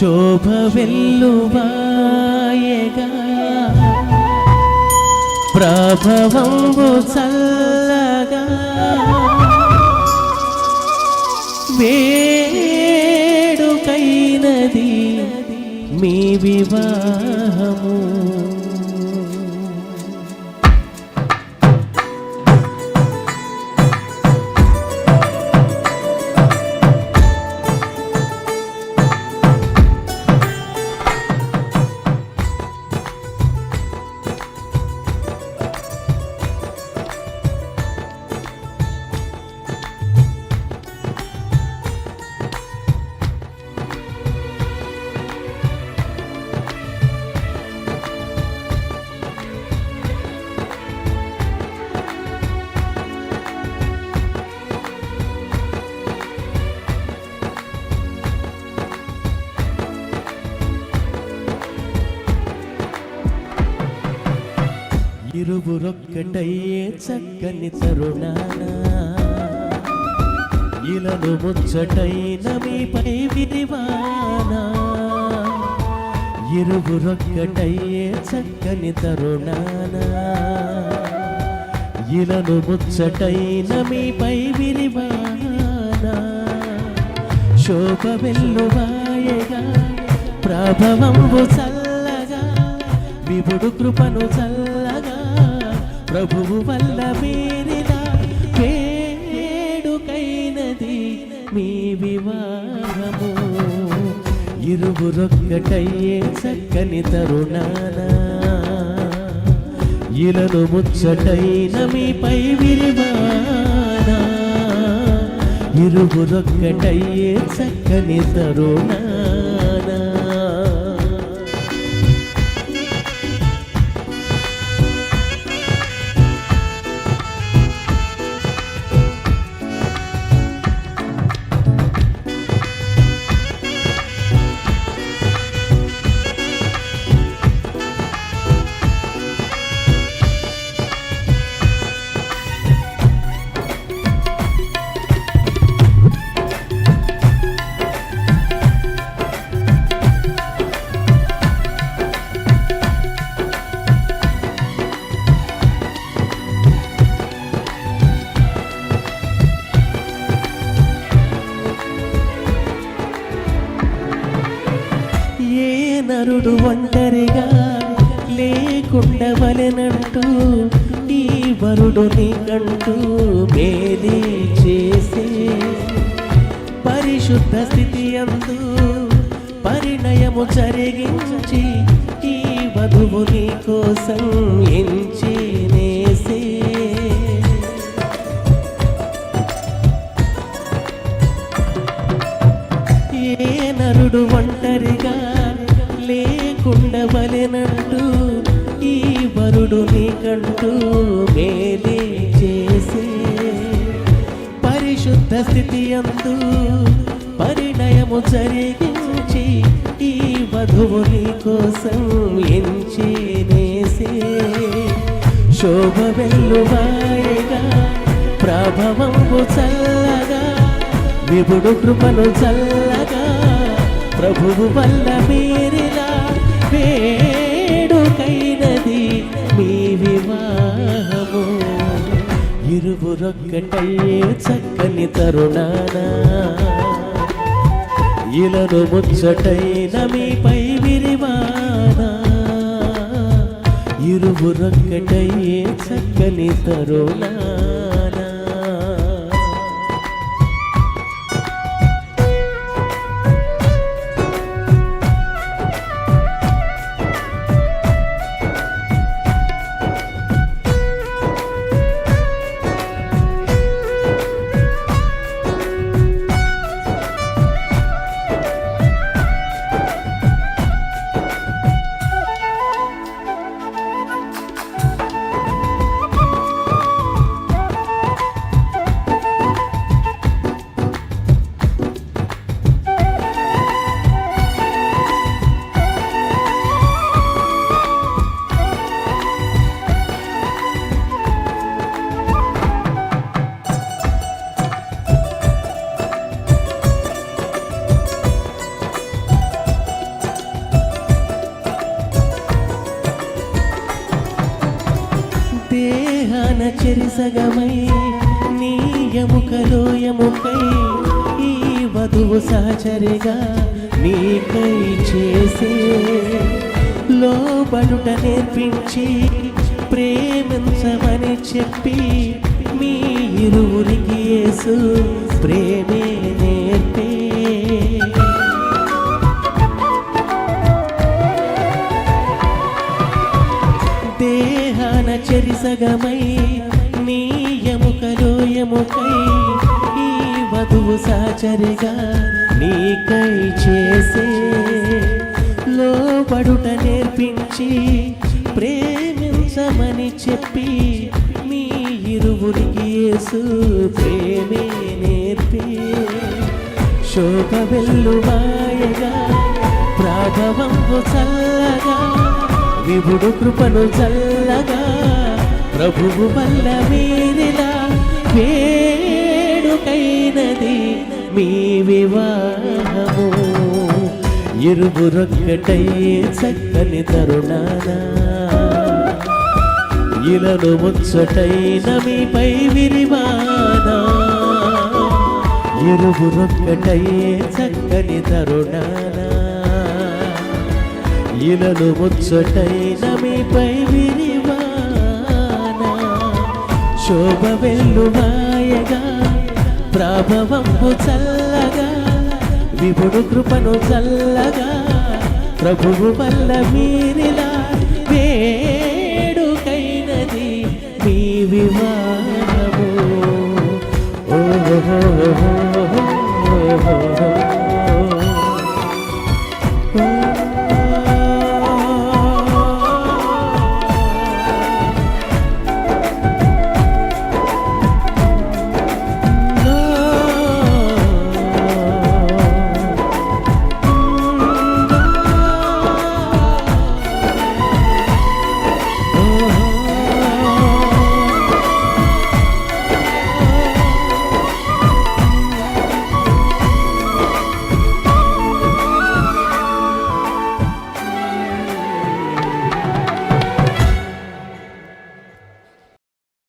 శోభ వెల్లువాయగా ప్రభవంబు చల్లగా. వేడుకైనది మీ వివాహము. ఇరువురొక్కటయ్యే చక్కని తరుణాన. ఇలను ముచ్చటైన మీపై విరివానా ఇరువురొక్కటయ్యే చక్కని తరుణాన. ఇలను ముచ్చటైన మీపై విరివానా శోభ వెల్లువాయగా ప్రభవం చల్లగా విభుడు కృపను చల్ల ప్రభువు వల్ల మీరిన వేడుకైనది మీ వివాహము. ఇరువురొక్కటయ్యే చక్కని తరుణాన. ఇలను ముచ్చటైన మీపై విరివానా. ఇరువురొక్కటయ్యే చక్కని తరుణానా. నరుడు ఒంటరిగా లేకుండవలెనంటూ ఈ వరుడు నీకంటూ మేలే చేసే పరిశుద్ధ స్థితి అందు పరిణయము జరిగించి ఈ వధువు నీ కోసం ఎంచి వరుడు నీకంటూ మేలే చేసే. పరిశుద్ధ స్థితి అందు పరిణయము జరిగించి ఈ వధువు నీ కోసం ఎంచి శోభ వెల్లువాయగా ప్రభవంబు చల్లగా విభుడు కృపను చల్లగా ప్రభువు వల్ల మీరిలా ఇరువురొక్కటయ్యే చక్కని తరుణానా. ఇలను ముచ్చటైన మీపై విరివానా. ఇరువురొక్కటయ్యే చక్కని తరుణానా. చెరిసగమై నీ ఎముకలో ఎముకై ఈ వధువు సహచరిగా నీకై చేసే లోబడుట నేర్పించి ప్రేమించమని చెప్పి మీ ఇరువురికి యేసు ప్రేమే నేర్పే. దేహాన చెరిసగమై నీవు సాచరిగా నీకై చేసే లోబడుట నేర్పించి ప్రేమించమని చెప్పి మీ ఇరువురికి యేసు ప్రేమే నేర్పి. శోభ వెల్లువాయగా ప్రాభవంబు చల్లగా విభుడు కృపను చల్లగా ప్రభువు వల్ల మీరిలా మీ వివాహము. ఇరువురొక్కటై చక్కని తరుణానా. ఇలను ముచ్చటైన మీపై విరివానా. ఇరువురొక్కటై చక్కని తరుణానా. ఇలను ముచ్చటైన మీపై విరివానా. శోభ వెళ్ళు మాయగా ప్రభవంపు చల్లగా విభుడు కృపను చల్లగా ప్రభువు వల్ల మీరిలా వేడుకైనది మీ వివాహము. ఓ